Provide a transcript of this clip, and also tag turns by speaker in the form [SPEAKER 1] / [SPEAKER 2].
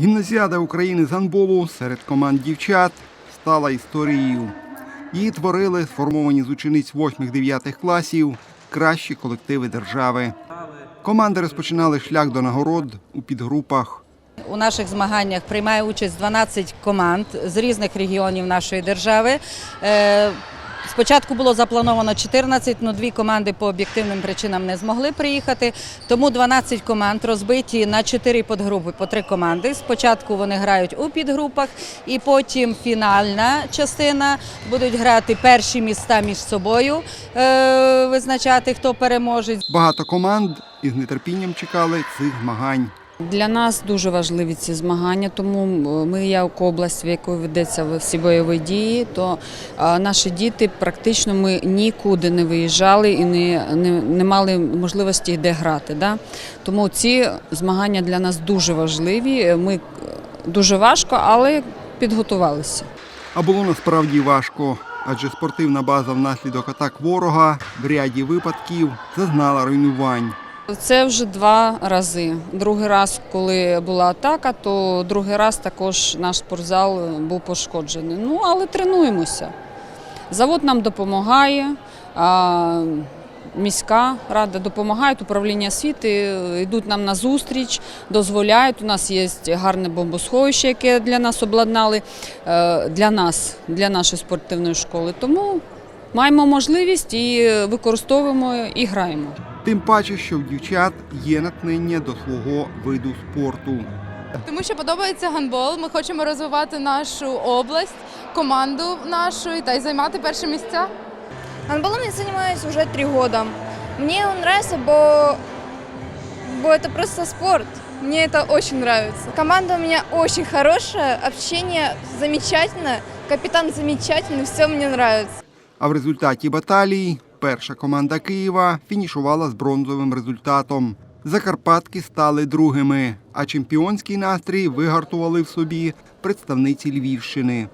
[SPEAKER 1] Гімназіада України з гандболу серед команд дівчат стала історією. Її творили сформовані з учениць 8-9 класів кращі колективи держави. Команди розпочинали шлях до нагород у підгрупах.
[SPEAKER 2] У наших змаганнях приймає участь 12 команд з різних регіонів нашої держави. Спочатку було заплановано 14, але дві команди по об'єктивним причинам не змогли приїхати. Тому 12 команд розбиті на 4 підгрупи по 3 команди. Спочатку вони грають у підгрупах, і потім фінальна частина будуть грати перші міста між собою, е, визначати, хто переможе.
[SPEAKER 1] Багато команд із нетерпінням чекали цих змагань.
[SPEAKER 3] Для нас дуже важливі ці змагання, тому ми, як область, в якої ведеться всі бойові дії, то наші діти практично ми нікуди не виїжджали і не, не, не мали можливості де грати. Да? Тому ці змагання для нас дуже важливі. Ми е, дуже важко, але підготувалися.
[SPEAKER 1] А було насправді важко, адже спортивна база внаслідок атак ворога в ряді випадків зазнала руйнувань.
[SPEAKER 3] Це вже два рази. Другий раз, коли була атака, то другий раз також наш спортзал був пошкоджений. Ну, але тренуємося. Завод нам допомагає, міська рада допомагає, управління освіти йдуть нам на зустріч, дозволяють. У нас є гарне бомбосховище, яке для нас обладнали, е, для нас, для нашої спортивної школи. Тому маємо можливість і використовуємо і граємо.
[SPEAKER 1] Тим паче, що в дівчат є натхнення до свого виду спорту.
[SPEAKER 4] Тому що подобається гандбол. Ми хочемо розвивати нашу область, команду нашу та й займати перші місця.
[SPEAKER 5] Гандболом я занимаюсь уже три года. Мне он нравится, бо, бо это просто спорт. Мне это очень нравится. Команда у меня очень хорошая, общение замечательное, капитан замечательный, все мне нравится.
[SPEAKER 1] А в результаті баталії перша команда Києва фінішувала з бронзовим результатом. Закарпатки стали другими, а чемпіонський настрій вигартували в собі представниці Львівщини.